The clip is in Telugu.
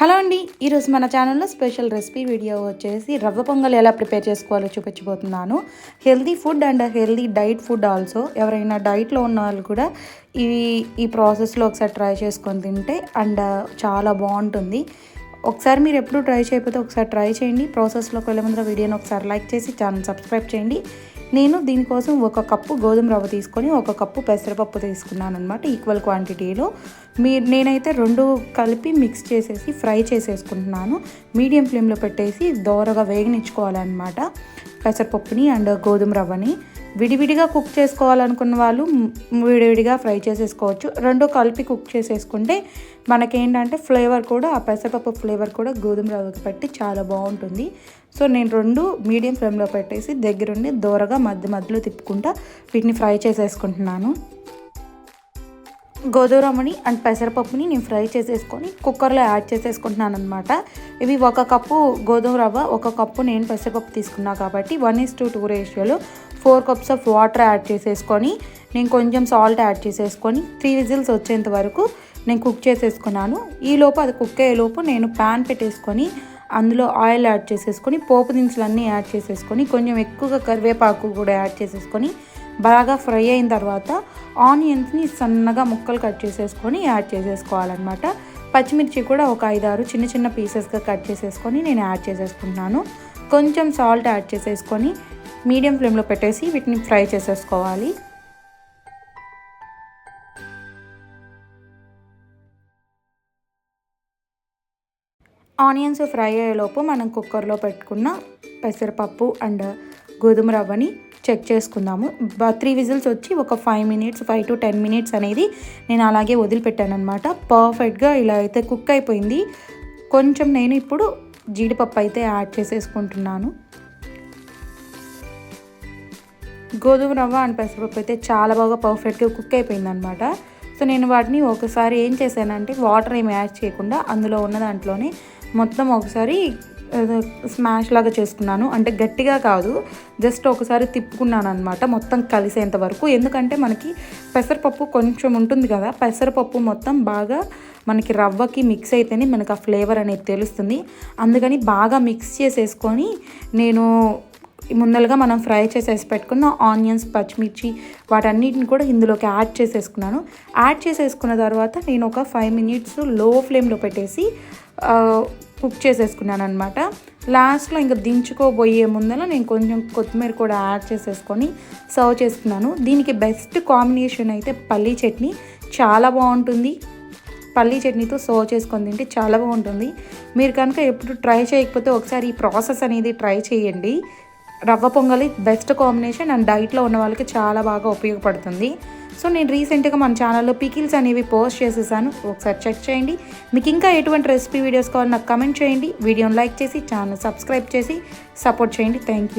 హలో అండి ఈరోజు మన ఛానల్లో స్పెషల్ రెసిపీ వీడియో వచ్చేసి రవ్వ పొంగల్ ఎలా ప్రిపేర్ చేసుకోవాలో చూపించబోతున్నాను. Healthy food and healthy diet food also. ఎవరైనా డైట్లో ఉన్న వాళ్ళు కూడా ఈ ఈ ప్రాసెస్లో ఒకసారి ట్రై చేసుకొని తింటే అండ్ చాలా బాగుంటుంది. ఒకసారి మీరు ఎప్పుడు ట్రై చేయకపోతే ఒకసారి ట్రై చేయండి. ప్రాసెస్లోకి వెళ్ళే ముందర వీడియోని ఒకసారి లైక్ చేసి ఛానల్ సబ్స్క్రైబ్ చేయండి. నేను దీనికోసం ఒక కప్పు గోధుమ రవ్వ తీసుకొని ఒక కప్పు పెసరపప్పు తీసుకున్నాను అనమాట ఈక్వల్ క్వాంటిటీలో మీరు నేనైతే రెండు కలిపి మిక్స్ చేసేసి ఫ్రై చేసేసుకుంటున్నాను. మీడియం ఫ్లేమ్లో పెట్టేసి దోరగా వేగనిచ్చుకోవాలన్నమాట. పెసరపప్పుని అండ్ గోధుమ రవ్వని విడివిడిగా కుక్ చేసుకోవాలనుకున్న వాళ్ళు విడివిడిగా ఫ్రై చేసేసుకోవచ్చు. రెండు కలిపి కుక్ చేసేసుకుంటే మనకేంటంటే ఫ్లేవర్ కూడా ఆ పెసరపప్పు ఫ్లేవర్ కూడా గోధుమ రవ్వకి పెట్టి చాలా బాగుంటుంది. సో నేను రెండు మీడియం ఫ్లేమ్లో పెట్టేసి దగ్గరుండి దూరగా మధ్య మధ్యలో తిప్పుకుంటా వీటిని ఫ్రై చేసేసుకుంటున్నాను. గోధుమని అండ్ పెసరపప్పుని నేను ఫ్రై చేసేసుకొని కుక్కర్లో యాడ్ చేసేసుకుంటున్నాను అనమాట ఇవి ఒక కప్పు గోధుమ రవ్వ ఒక కప్పు నేను పెసరపప్పు తీసుకున్నా కాబట్టి వన్ ఇస్ టూ టూ రేషియోలో. Four cups of water add చేసేసుకొని నేను కొంచెం సాల్ట్ యాడ్ చేసేసుకొని త్రీ విజిల్స్ వచ్చేంత వరకు నేను కుక్ చేసేసుకున్నాను. ఈలోపు అది కుక్ అయ్యేలోపు నేను ప్యాన్ పెట్టేసుకొని అందులో ఆయిల్ యాడ్ చేసేసుకొని పోపు దినుసులన్నీ యాడ్ చేసేసుకొని కొంచెం ఎక్కువగా కరివేపాకు కూడా యాడ్ చేసేసుకొని బాగా ఫ్రై అయిన తర్వాత ఆనియన్స్ని సన్నగా ముక్కలు కట్ చేసేసుకొని యాడ్ చేసేసుకోవాలన్నమాట. పచ్చిమిర్చి కూడా ఒక ఐదారు చిన్న చిన్న పీసెస్గా కట్ చేసేసుకొని నేను యాడ్ చేసేసుకుంటున్నాను. కొంచెం సాల్ట్ యాడ్ చేసేసుకొని మీడియం ఫ్లేమ్లో పెట్టేసి వీటిని ఫ్రై చేసేసుకోవాలి. ఆనియన్స్ ఫ్రై అయ్యేలోపు మనం కుక్కర్లో పెట్టుకున్న పెసరపప్పు అండ్ గోధుమ రవ్వని చెక్ చేసుకుందాము. త్రీ విజిల్స్ వచ్చి ఒక five minutes five to ten minutes అనేది నేను అలాగే వదిలిపెట్టాను అనమాట పర్ఫెక్ట్గా ఇలా అయితే కుక్ అయిపోయింది. కొంచెం నేను ఇప్పుడు జీడిపప్పు అయితే యాడ్ చేసేసుకుంటున్నాను. గోధుమ రవ్వ అండ్ పెసరపప్పు అయితే చాలా బాగా పర్ఫెక్ట్గా కుక్ అయిపోయింది అనమాట సో నేను వాటిని ఒకసారి ఏం చేశానంటే వాటర్ ఏమి యాడ్ చేయకుండా అందులో ఉన్న దాంట్లోనే మొత్తం ఒకసారి స్మాష్ లాగా చేసుకున్నాను. అంటే గట్టిగా కాదు జస్ట్ ఒకసారి తిప్పుకున్నాను అనమాట మొత్తం కలిసేంత వరకు. ఎందుకంటే మనకి పెసరపప్పు కొంచెం ఉంటుంది కదా పెసరపప్పు మొత్తం బాగా మనకి రవ్వకి మిక్స్ అయితేనే మనకు ఆ ఫ్లేవర్ అనేది తెలుస్తుంది. అందుకని బాగా మిక్స్ చేసేసుకొని నేను ముందలుగా మనం ఫ్రై చేసేసి పెట్టుకున్న ఆనియన్స్ పచ్చిమిర్చి వాటన్నిటిని కూడా ఇందులోకి యాడ్ చేసేసుకున్నాను. యాడ్ చేసేసుకున్న తర్వాత నేను ఒక ఫైవ్ మినిట్స్లో ఫ్లేమ్లో పెట్టేసి కుక్ చేసేసుకున్నాను అనమాట లాస్ట్లో ఇంకా దించుకోబోయే ముందర నేను కొంచెం కొత్తిమీర కూడా యాడ్ చేసేసుకొని సర్వ్ చేసుకున్నాను దీనికి బెస్ట్ కాంబినేషన్ అయితే పల్లీ చట్నీ. చాలా బాగుంటుంది. పల్లీ చట్నీతో సర్వ్ చేసుకొని తింటే చాలా బాగుంటుంది. మీరు కనుక ఎప్పుడు ట్రై చేయకపోతే ఒకసారి ఈ ప్రాసెస్ అనేది ట్రై చేయండి. రవ్వ పొంగలి బెస్ట్ కాంబినేషన్ అండ్ డైట్లో ఉన్న వాళ్ళకి చాలా బాగా ఉపయోగపడుతుంది. సో నేను రీసెంట్గా మన ఛానల్లో పికిల్స్ అనేవి పోస్ట్ చేసేసాను. ఒకసారి చెక్ చేయండి. మీకు ఇంకా ఎటువంటి రెసిపీ వీడియోస్ కావాలి నాకు కమెంట్ చేయండి. వీడియోని లైక్ చేసి ఛానల్ సబ్స్క్రైబ్ చేసి సపోర్ట్ చేయండి. Thank you